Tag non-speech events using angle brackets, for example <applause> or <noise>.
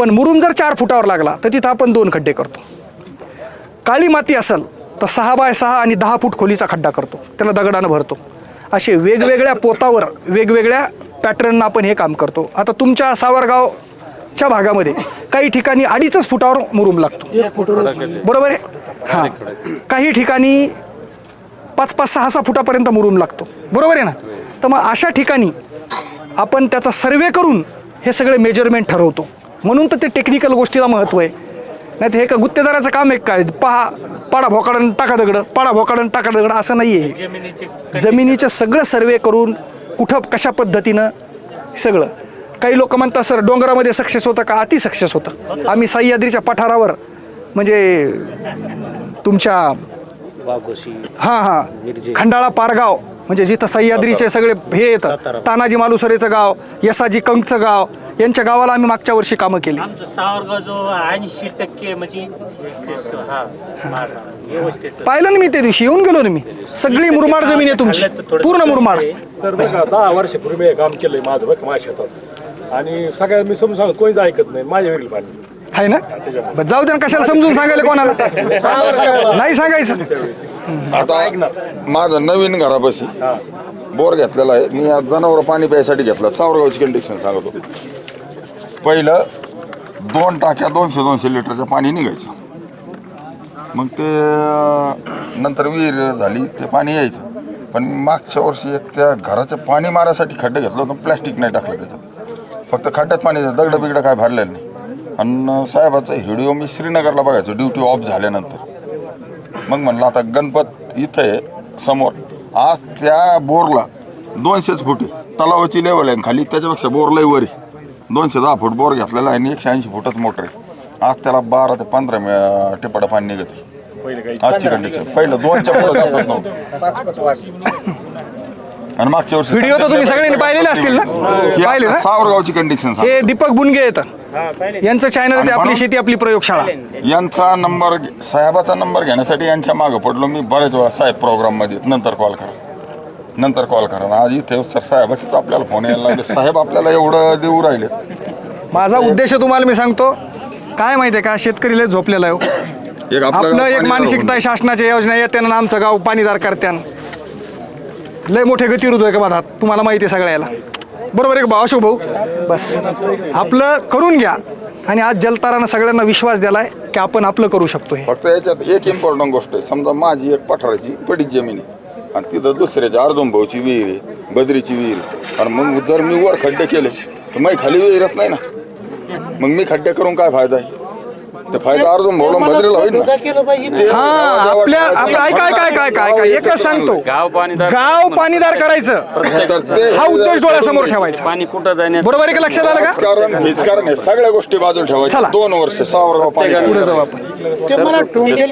पण मुरुम जर चार फुटावर लागला तर तिथं आपण दोन खड्डे करतो. काळी माती असेल तर सहा बाय सहा आणि दहा फूट खोलीचा खड्डा करतो. त्याला दगडानं भरतो. असे वेगवेगळ्या पोतावर वेगवेगळ्या पॅटर्ननं आपण हे काम करतो. आता तुमच्या सावरगावच्या भागामध्ये काही ठिकाणी अडीचच फुटावर मुरुम लागतो. बरोबर आहे? हां. काही ठिकाणी पाच पाच सहा सहा फुटापर्यंत मुरुम लागतो. बरोबर आहे ना? तर मग अशा ठिकाणी आपण त्याचा सर्वे करून हे सगळे मेजरमेंट ठरवतो. म्हणून तर ते टेक्निकल गोष्टीला महत्त्व आहे. नाही तर हे का गुत्तेदाराचं काम आहे काय? पहा पाडा भोकाडन टाका दगडं. पाडा भोकाडन टाका दगडं असं नाही आहे जमिनीचं सगळं सर्वे करून कुठं कशा पद्धतीनं सगळं. काही लोक म्हणतात सर डोंगरामध्ये सक्सेस होतं का? अति सक्सेस होतं. आम्ही सह्याद्रीच्या पठारावर म्हणजे तुमच्या हां हां मिरजे. खंडाळा पारगाव म्हणजे जिथं सह्याद्रीचे सगळे हे येतं. तानाजी मालुसरेचं गाव यसाजी कंकचं गाव यांच्या गावाला आम्ही मागच्या वर्षी कामं केली. आमचं सावरगाव जो ऐंशी टक्के म्हणजे हा व्यवस्थित. पाहिलं ना मी त्या दिवशी येऊन गेलो ना मी. सगळी मुरमाड जमीन आहे तुमची. पूर्ण मुरमाड. सर का दहा वर्षापूर्वी हे काम केलंय माझं का माझ्या शेतात. आणि सगळ्यात मी समजून सांगतो कोणीच ऐकत नाही माझ्या विहीर पाणी. आहे ना? बरं, जाऊ दे ना कशाला समजून सांगायला कोणाला? <laughs> नाही सांगायचं. आता माझं नवीन घरापाशी बोर घेतलेला आहे. मी आज जनावर पाणी प्यायसाठी घेतला. सावरगावची कंडिशन सांगतो. पहिलं दोन टाक्या दोनशे दोनशे लिटरचं पाणी निघायचं. मग ते नंतर विहीर झाली ते पाणी यायचं. पण मागच्या वर्षी एक त्या घराचं पाणी मारायसाठी खड्डे घेतलं होतं प्लॅस्टिक नाही टाकलं त्याच्यात. फक्त खड्ड्यात पाणी दगडं बिगडं काय भरलेलं नाही. आणि साहेबाचा हिडिओ मी श्रीनगरला बघायचो ड्युटी ऑफ झाल्यानंतर. मग म्हणलं आता गणपत इथं आहे समोर. आज त्या बोरला दोनशेच फुटे तलावाची लेवल आहे आणि खाली त्याच्यापेक्षा बोर लय वर आहे. दोनशे दहा फूट बोर घेतलेला आहे आणि एकशे ऐंशी फुटच मोटर आहे. आज त्याला बारा ते पंधरा मे- टिपाडं पाणी निघत आजची कंडिशन पहिलं दोनच्या पुढे <laughs> नव्हतं. आणि मागच्या वर्षी व्हिडिओ तर तुम्ही सगळ्यांनी पाहिलेले असतील ना? ही पाहिले आता ना सावरगावची कंडिशन सांग हे दीपक बुनगे येतं यांचं चॅनल ते आपली शेती आपली प्रयोगशाळा. यांचा नंबर साहेबाचा नंबर घेण्यासाठी यांच्या मागं पडलो मी बरेच वेळा साहेब प्रोग्राममध्ये नंतर कॉल करा. नंतर कॉल करा आज इथे सर साहेबाचेच आपल्याला फोन यायला लागले. साहेब आपल्याला एवढं देऊ राहिले. माझा उद्देश तुम्हाला मी सांगतो. काय माहिती आहे का? शेतकरी लय झोपलेला आहे हो. एक आपलं एक मानसिकता आहे शासनाच्या योजना येत्यानं आणि आमचं गाव पाणीदार करत्यान. लय मोठे गतिरोध आहे का माझा तुम्हाला माहिती आहे सगळ्याला. बरोबर आहे का भाऊ? अशोक भाऊ? बस. आपलं करून घ्या. आणि आज जलतारानं सगळ्यांना विश्वास दिलाय की आपण आपलं करू शकतो हे फक्त याच्यात एक इम्पॉर्टंट गोष्ट आहे. समजा माझी एक पठाराची पडीक जमीन आहे. आणि तिथं दुसऱ्याची अर्धम भाऊची विहीर आहे बद्रीची विहीर आहे. आणि मग जर मी वर खड्डे केले तर मग खाली विहीरच नाही ना. मग मी खड्डे करून काय फायदा आहे? ते फायदा अर्धम भाऊला बद्रीला होईल ना. ते हा आपल्या आपलं ऐका ऐका ऐका ऐका ऐका एकच सांगतो. गाव पाणीदार गाव पाणीदार करायचं. तर ते हा उद्देश डोळ्यासमोर ठेवायचा. पाणी कुठं जाण्यात बरोबर आहे का लक्षात आलं का? राजकारण भिजकारण हे सगळ्या गोष्टी बाजूला चला. ठेवायच्या दोन वर्ष पाणी पुढे जाऊ आपण.